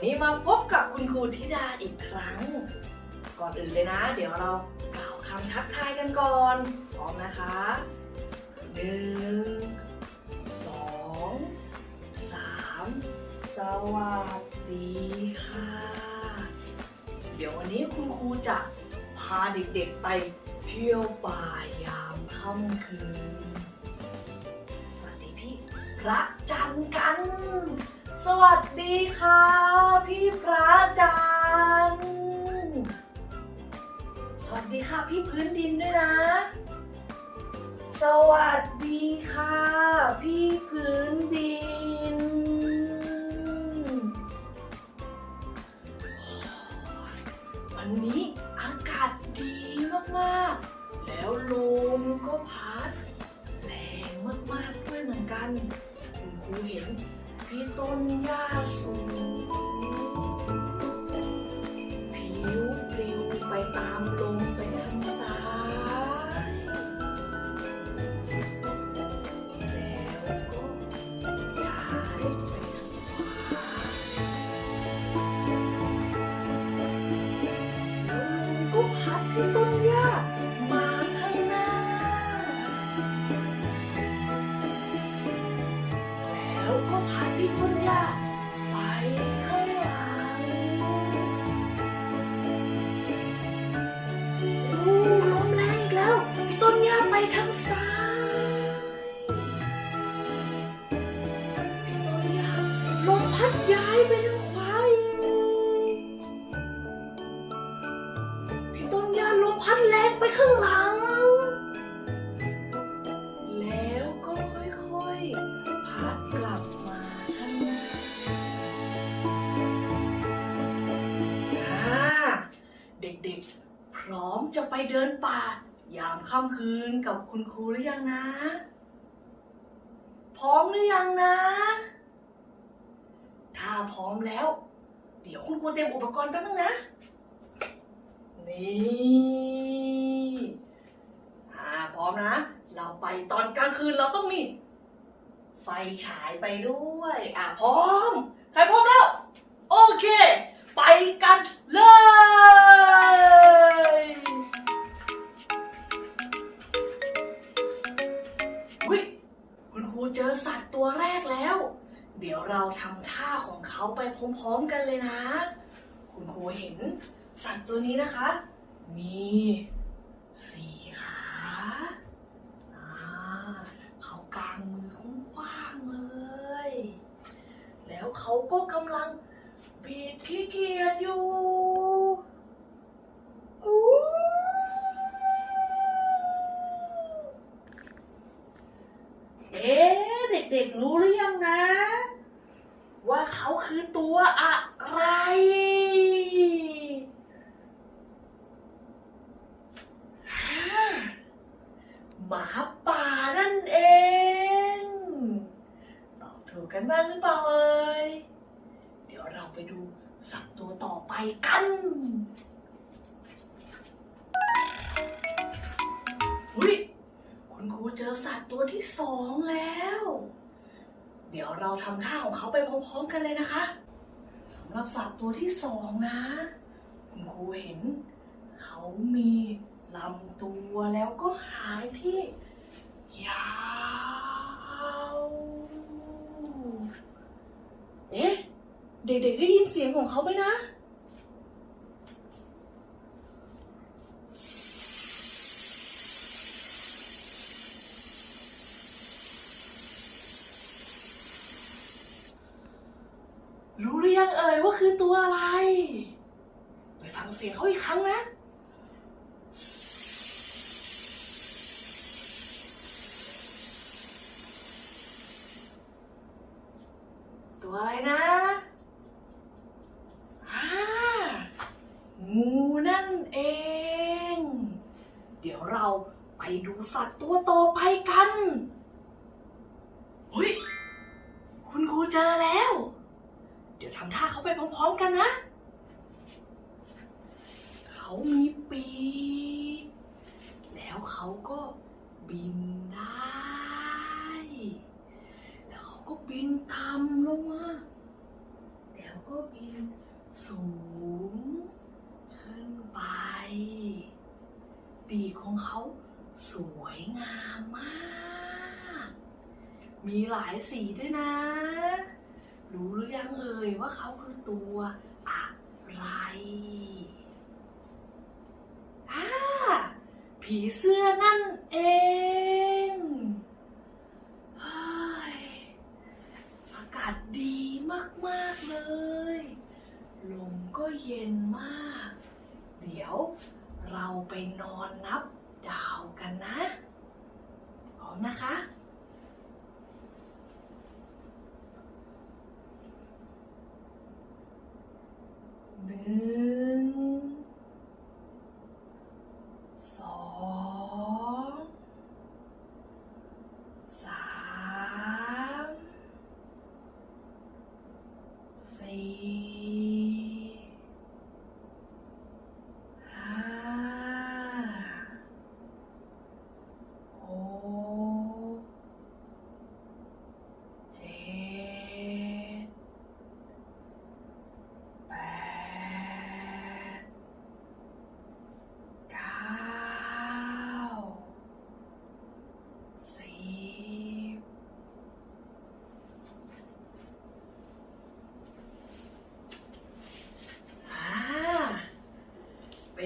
วันนี้มาพบกับคุณครูธิดาอีกครั้ง ก่อนอื่นเลยนะ เดี๋ยวเรากล่าวคำทักทายกันก่อนพร้อมนะคะหนึ่งสองสามสวัสดีค่ะ เดี๋ยววันนี้คุณครูจะพาเด็กๆไปเที่ยวป่ายามค่ำคืน สวัสดีพี่พระจันทร์กัน สวัสดีค่ะ พี่พระจันทร์สวัสดีค่ะพี่พื้นดินด้วยนะ สวัสดีค่ะ พี่พื้นดิน ต้ ย้ายไปทางขวาอีกพี่ต้นหญ้าลมพัดแรงไปข้างหลัง แล้วก็ค่อยๆพัดกลับมาข้างหน้าอ่าเด็กๆ พร้อมจะไปเดินป่า ยามค่ำคืนกับคุณครูหรือยังนะ พร้อมหรือยังนะ ถ้าพร้อมแล้ว เดี๋ยวคุณครูเตรียมอุปกรณ์แป๊บนึงนะ นี่อ่าพร้อมนะ เราไปตอนกลางคืนเราต้องมี ไฟฉายไปด้วย อะพร้อม ใครพร้อมแล้ว โอเค ไปกันเลยวิคุณครูเจอสัตว์ตัวแรกแล้ว เดี๋ยวเราทำท่าของเขาไปพร้อมๆกันเลยนะ คุณครูเห็นสัตว์ตัวนี้นะคะ มีสี่ขาเขากางมือกว้างๆเลย แล้วเขาก็กำลังบีดขี้เกียจอยู่ ด็กๆรู้หรือยังนะ ว่าเขาคือตัวอะไร หมาป่านั่นเอง ตอบถูกกันบ้างหรือเปล่าเอ่ยเดี๋ยวเราไปดูสัตว์ตัวต่อไปกัน เจอสัตว์ตัวที่สองแล้ว เดี๋ยวเราทำท่าของเขาไปพร้อมๆกันเลยนะคะสำหรับสัตว์ตัวที่สองนะคุณครูเห็น เขามีลำตัวแล้วก็หางที่ยาวเอ๊ะ เด็กๆได้ยินเสียงของเขาไหมนะ รู้หรือ ยังเอ่ยว่าคือตัวอะไร ไปฟังเสียงเขาอีกครั้งนะตัวอะไรนะอ่างูนั่นเอง เดี๋ยวเราไปดูสัตว์ตัวต่อไป ทำท่าเขาไปพร้อมๆกันนะ เขามีปีกแล้วเขาก็บินได้ แล้วเขาก็บินต่ำลงมา แล้วก็บินสูงขึ้นไป ปีกของเขาสวยงามมาก มีหลายสีด้วยนะ รู้หรือยังเอ่ยว่าเขาคือตัวอะไรอ่าผีเสื้อนั่นเองเฮ้ยอากาศดีมาก ๆ เลย ลมก็เย็นมาก เดี๋ยวเราไปนอนนับดาวกันนะพร้อมนะคะ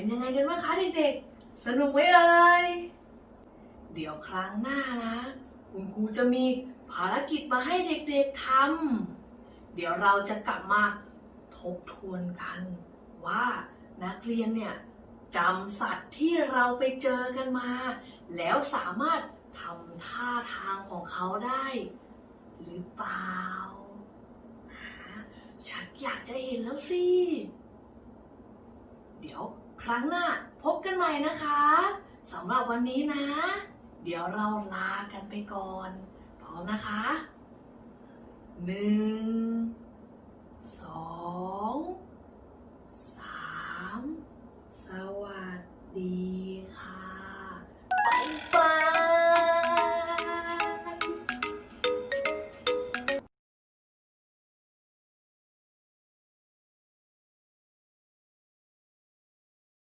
เป็นยังไงกันบ้างคะเด็กๆ สนุกไหมเอ่ย เดี๋ยวครั้งหน้านะ คุณครูจะมีภารกิจมาให้เด็กๆทำ เดี๋ยวเราจะกลับมาทบทวนกัน ว่านักเรียนเนี่ยจำสัตว์ที่เราไปเจอกันมา แล้วสามารถทำท่าทางของเขาได้ หรือเปล่าอ่าชักอยากจะเห็นแล้วสิ เดี๋ยว ครั้งหน้าพบกันใหม่นะคะสำหรับวันนี้นะ เดี๋ยวเราลากันไปก่อน พร้อมนะคะหนึ่งสองสามสวัสดี